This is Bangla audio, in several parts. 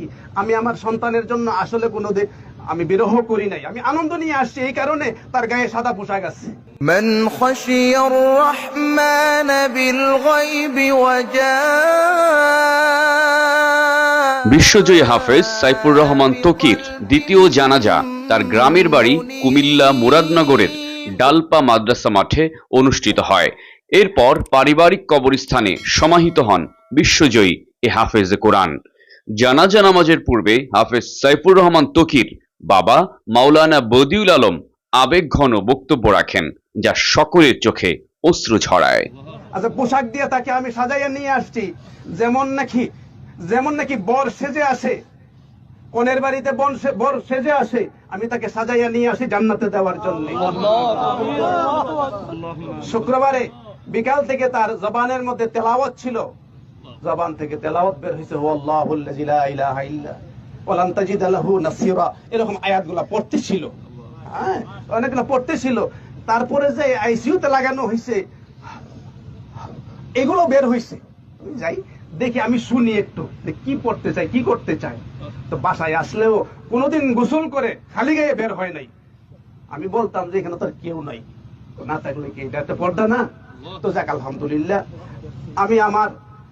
কি আমি আমার সন্তানের জন্য আসলে কোনো দিন- আমি বিরহ করি নাই আমি আনন্দ নিয়ে আসছি এই কারণে তার গায়ে সাদা পোশাক আছে من خشي الرحمن بالغيب وجاء বিশ্বজয়ী হাফেজ সাইফুর রহমান তকির দ্বিতীয় জানাজা তার গ্রামের বাড়ি কুমিল্লা মুরাদনগরের ডালপা মাদ্রাসা মাঠে অনুষ্ঠিত হয় এরপর পারিবারিক কবরস্থানে সমাহিত হন বিশ্বজয়ী এ হাফেজ কোরআন জানাজা নামাজের পূর্বে হাফেজ সাইফুর রহমান তকির বাবা মাওলানা বদিউল আলম আবেগ ঘন বক্তব্য রাখেন, যা সকলের চোখে অশ্রু ছড়ায়। আচ্ছা পোশাক দিয়ে তাকে আমি সাজাইয়া নিয়ে আসছি। যেমন নাকি যেমন নাকি বর সেজে আসে। কনের বাড়িতে বন বর সেজে আসে, আমি তাকে সাজাইয়া নিয়ে আসি জান্নাতে দেওয়ার জন্য। শুক্রবারে বিকাল থেকে তার জবানের মধ্যে তেলাওয়াত ছিল। জবান থেকে তেলাওয়াত বের হয়েছে হু আল্লাহুল্লাযী লা ইলাহা ইল্লা ওয়ালান তাজিদা লাহু নাসীরা। এরকম পড়তে ছিল হ্যাঁ অনেকগুলো পড়তে ছিল তারপরে যে লাগানো হয়েছে এগুলো বের হয়েছে যাই, দেখি, আমি শুনি একটু কি পড়তে চাই কি করতে চাই তো বাসায় আসলেও কোনোদিন গোসল করে খালি গায়ে বের হয় নাই। আমি বলতাম যে এখানে তো কেউ নাই। না থাকলে কি এটা একটা পর্দা না? তো যাক, আলহামদুলিল্লাহ। আমি আমার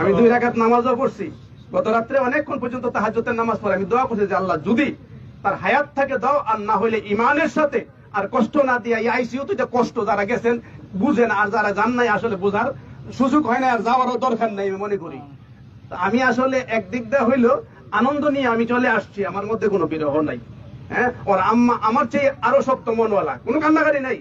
আমি দুই রাকাত নামাজও পড়ছি। গত রাত্রে অনেকক্ষণ পর্যন্ত তাহাজ্জুদের নামাজ পড়ে। আমি দোয়া করছি যে আল্লাহ যদি তার হায়াত থাকে দাও, আর না হইলে ইমানের সাথে আর কষ্ট না দিয়া এই আইসিইউ তো যে কষ্ট যারা গেছেন, বুঝেন আর যারা যান নাই আসলে বুঝার সুযোগ হয় না আর যাওয়ারও দরকার নাই আমি মনে করি। আমি আসলে একদিক দিয়ে হইল আনন্দ নিয়ে আমি চলে আসছি, আমার মধ্যে কোনো বিরহ নাই। হ্যাঁ? ওর আম্মা আমার চেয়ে আরও শক্ত মনওয়ালা। কোনো কান্নাকারি নাই।